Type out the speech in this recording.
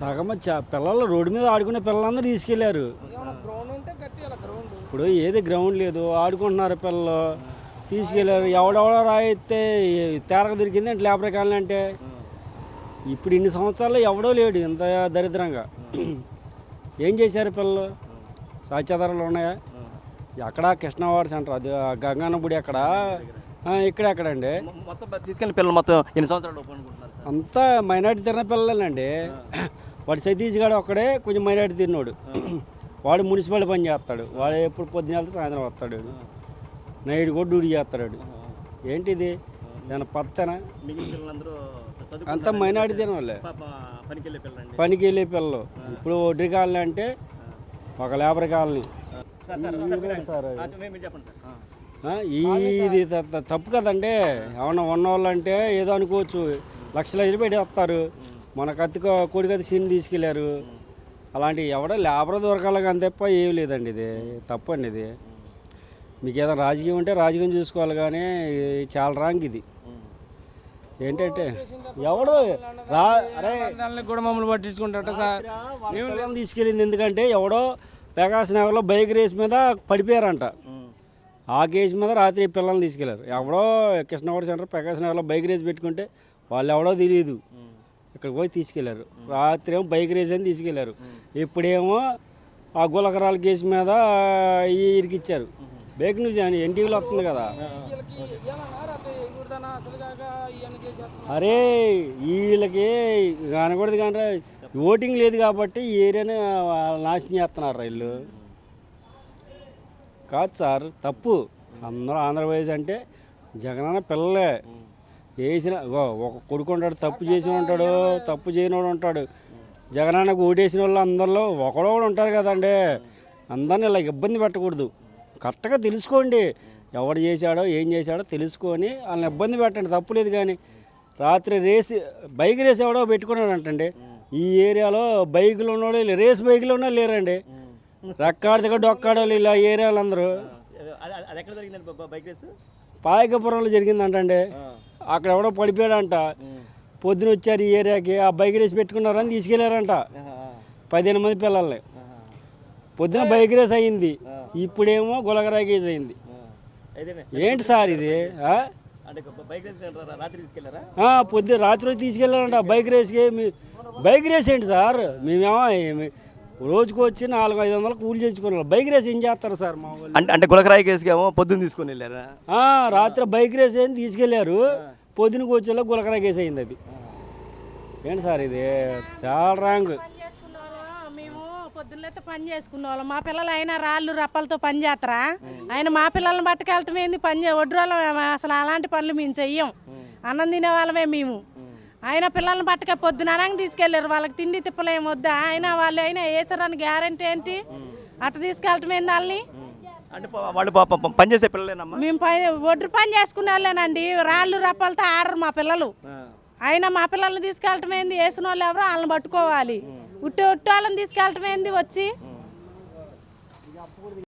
సగం పిల్లలు రోడ్డు మీద ఆడుకునే పిల్లలందరూ తీసుకెళ్ళారు. ఇప్పుడు ఏది గ్రౌండ్ లేదు ఆడుకుంటున్నారు పిల్లలు. తీసుకెళ్ళారు. ఎవడెవడో రాయితే తేరక దొరికింది అంటే లేబర్ కాలనీ అంటే. ఇప్పుడు ఇన్ని సంవత్సరాల్లో ఎవడో లేడు ఇంత దరిద్రంగా. ఏం చేశారు పిల్లలు? సాక్ష్యాధారాలు ఉన్నాయా? ఎక్కడ? కృష్ణవాడ సెంటర్. అది ఆ గంగాన గుడి ఎక్కడ? ఆ, ఇక్కడ ఎక్కడండి? మొత్తం తీసుకెళ్ళిన పిల్లలు మొత్తం ఎన్ని సంవత్సరాలు అంతా మైనార్టీ తిన్న పిల్లలండి వాడు సతీష్ గాడు ఒక్కడే కొంచెం మైనార్టీ తిన్నోడు. వాడు మున్సిపల్ పని చేస్తాడు. వాడు ఎప్పుడు పొద్దున వెళ్తే సాయంత్రం వస్తాడు. నైట్ కూడా డ్యూటీ చేస్తాడు. ఏంటిది? దాని పత్తన? అంతా మైనార్టీ తిన వాళ్ళే పాప పనికి వెళ్ళే పిల్లలు. ఇప్పుడు ఒడ్రి కాలనీ అంటే ఒక లేబర్ కాలనీ. ఇది తప్పు కదండి. ఏమన్నా ఉన్నవాళ్ళు అంటే ఏదో అనుకోవచ్చు. లక్షల ఐదు పెట్టి వస్తారు. మన కత్తి కోడి కత్తి సీన్ తీసుకెళ్ళారు. అలాంటి ఎవడో లేబర్ దొరకాలి కానీ తప్ప ఏం లేదండి ఇది. తప్పండి ఇది. మీకు ఏదైనా రాజకీయం ఉంటే రాజకీయం చూసుకోవాలి కానీ చాలా రాంగ్ ఇది. ఏంటంటే ఎవడు రా అరే కూడా మమ్మల్ని పట్టించుకుంటారట సార్. తీసుకెళ్ళింది? ఎందుకంటే ఎవడో ప్రకాశ్ నగర్లో బైక్ రేస్ మీద పడిపోయారంట. ఆ కేసు మీద రాత్రి పిల్లల్ని తీసుకెళ్ళారు. ఎవడో కృష్ణవాడ సెంటర్ ప్రకాశ్ నగర్లో బైక్ రేస్ పెట్టుకుంటే వాళ్ళు ఎవడో తెలియదు. ఇక్కడ పోయి తీసుకెళ్ళారు. రాత్రి ఏమో బైక్ రేస్ అని తీసుకెళ్ళారు. ఇప్పుడేమో ఆ గులకరాల కేసు మీద ఈ ఇరికిచ్చారు. బేక్ న్యూస్ అని ఎన్టీవీలో వస్తుంది కదా. అరే వీళ్ళకి అనకూడదు కానీ ఓటింగ్ లేదు కాబట్టి ఈ ఏరియాని నాశనం చేస్తున్నారు వీళ్ళు? కాదు సార్ తప్పు. అందరూ ఆంధ్రప్రదేశ్ అంటే జగనన్న పిల్లలే. వేసిన ఒక కొడుకు ఉంటాడు తప్పు చేసిన ఉంటాడు తప్పు చేయనివాడు ఉంటాడు. జగనన్నకు ఓటేసిన వాళ్ళు అందరిలో ఒకడో ఒకడు ఉంటారు కదండి. అందరిని ఇలా ఇబ్బంది పెట్టకూడదు. కరెక్ట్గా తెలుసుకోండి. ఎవడు చేశాడో ఏం చేశాడో తెలుసుకొని వాళ్ళని ఇబ్బంది పెట్టండి. తప్పు లేదు కానీ రాత్రి రేస్ బైక్ రేస్ ఎవడో పెట్టుకున్నాడు అంటండి ఈ ఏరియాలో బైకులు ఉన్నవాడు రేస్ బైకులు ఉన్నా లేరండి. రెక్కాడిదిగా డొక్కాడోళ్ళు ఇలా ఏరియాలో అందరూ. Bike race? పాయకపురంలో జరిగిందంటండి. అక్కడ ఎవడో పడిపోయాడంట. పొద్దున వచ్చారు ఈ ఏరియాకి ఆ బైక్ రేస్ పెట్టుకున్నారని తీసుకెళ్ళారంట. పదిహేను మంది పిల్లల్ని. పొద్దున బైక్ రేస్ అయింది. ఇప్పుడేమో గులగరా కేసు అయింది. ఏంటి సార్ ఇది? అంటే పొద్దున రాత్రి తీసుకెళ్ళారంట బైక్ రేస్కి. బైక్ రేస్ ఏంటి సార్? మేమేమో రోజుకు వచ్చి నాలుగు ఐదు వందలు కూలి చేసుకున్నాం బైక్ రేస్ ఏం చేస్తారు సార్ మా వాళ్ళు? అంటే అంటే గులకరాయి కేసుకి ఏమో పొద్దున్న తీసుకొని వెళ్ళారా? ఆ, రాత్రి బైక్ రేస్ ఏంది తీసుకెళ్ళారు. పొద్దునకి వచ్చేలా గులకరా కేసు అయింది అది. ఏంటి సార్ ఇది? చాలా రాంగ్. పని చేసుకున్న వాళ్ళం మేము పొద్దున్నైతే పని చేసుకున్న వాళ్ళం మా పిల్లలు అయినా రాళ్ళు రప్పలతో పని చేస్తారా? ఆయన మా పిల్లల్ని పట్టుకెళ్ళటం ఏంది? పని చే ఒడ్రోళ్ళం అసలు అలాంటి పనులు మేము చెయ్యం. అన్నం తినే వాళ్ళమే మేము. ఆయన పిల్లల్ని పట్టుక పొద్దున అనంగా తీసుకెళ్ళారు. వాళ్ళకి తిండి తిప్పలేం వద్దా? ఆయన వాళ్ళు అయినా వేసారని గ్యారంటీ ఏంటి? అట్ట తీసుకెళ్ళటం ఏంది వాళ్ళని? అంటే ప- వాళ్ళు పాపం ప- పని చేసే పిల్లలేనమ్మా? మేము పని ఒడ్రు పని చేసుకునే వాళ్ళేనండి. రాళ్ళు రప్పలతో ఆడరు మా పిల్లలు. అయినా మా పిల్లల్ని తీసుకెళ్ళటం ఏంది? వేసిన వాళ్ళు ఎవరో వాళ్ళని పట్టుకోవాలి. ఉట్టి ఉట్టి వాళ్ళని తీసుకెళ్ళటం ఏంది వచ్చి?